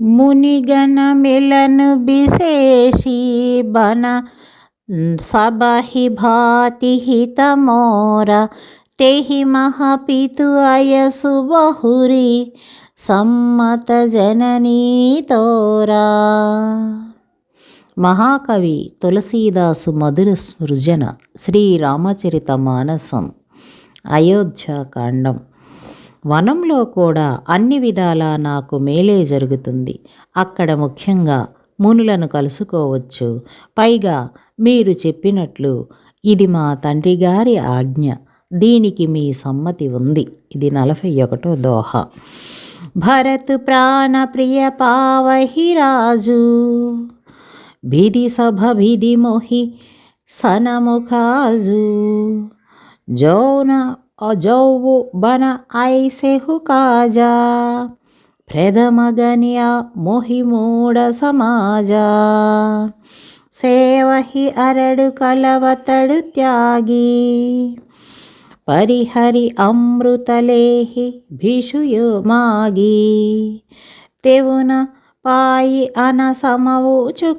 మునిగణ మిలను బిశేషి బన సబహి భాతి హితమోర తెహి మహపితు అయసు బహురి సమ్మత జననీతోరా మహాకవి తులసీదాసు మధుర సృజన శ్రీరామచరిత మానసం అయోధ్యాకాండం వనంలో కూడా అన్ని విధాలా నాకు మేలే జరుగుతుంది. అక్కడ ముఖ్యంగా మునులను కలుసుకోవచ్చు. పైగా మీరు చెప్పినట్లు ఇది మా తండ్రి గారి ఆజ్ఞ. దీనికి మీ సమ్మతి ఉంది. ఇది నలభై ఒకటో దోహ. భరత్ ప్రాణ ప్రియ పావహి రాజు. భిది సభ భిది మోహి సనముఖాజు. జౌన అజౌవు బన ఐసెహు కాజా. ప్రథమగనియా మొహి మూడ సమాజా. సేవహి అరడు కలవతడు త్యాగి. పరిహరి అమృతలేహి భిషుయు మాగి. తెవున పాయి అన సమవుచు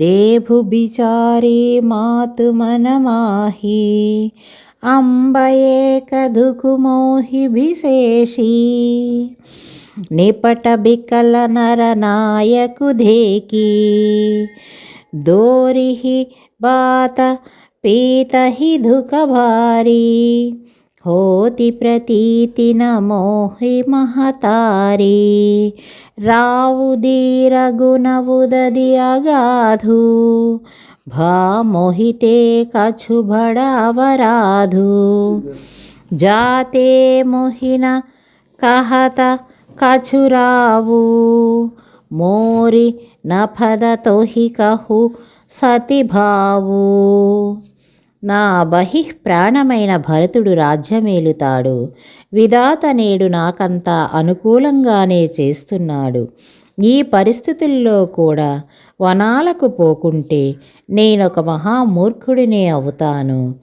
देभु बिचारे मातुमनमाहि अम्ब एकदुकुमोहि विशेषी निपटबिकलनरनायकुधेकी दोरिः बात पीतहि दुःखभारी होति प्रतीति न मोहि महतारी रावुदीरगुणवुददि अगाधु भा मोहिते कछु बड़ावराधु जाते मोहिन कहत कछुरावु मोरि न फद तो ही कहु सतिभावु నా బహిఃప్రాణమైన భరతుడు రాజ్యమేలుతాడు. విధాత నేడు నాకంతా అనుకూలంగానే చేస్తున్నాడు. ఈ పరిస్థితుల్లో కూడా వనాలకు పోకుంటే నేనొక మహామూర్ఖుడినే అవుతాను.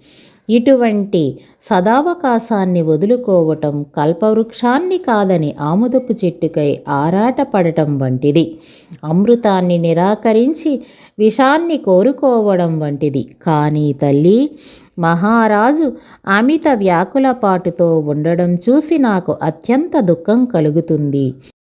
ఇటువంటి సదావకాశాన్ని వదులుకోవటం కల్పవృక్షాన్ని కాదని ఆముదపు చెట్టుకై ఆరాటపడటం వంటిది. అమృతాన్ని నిరాకరించి విషాన్ని కోరుకోవడం వంటిది. కానీ తల్లి మహారాజు అమిత వ్యాకులపాటుతో ఉండడం చూసి నాకు అత్యంత దుఃఖం కలుగుతుంది.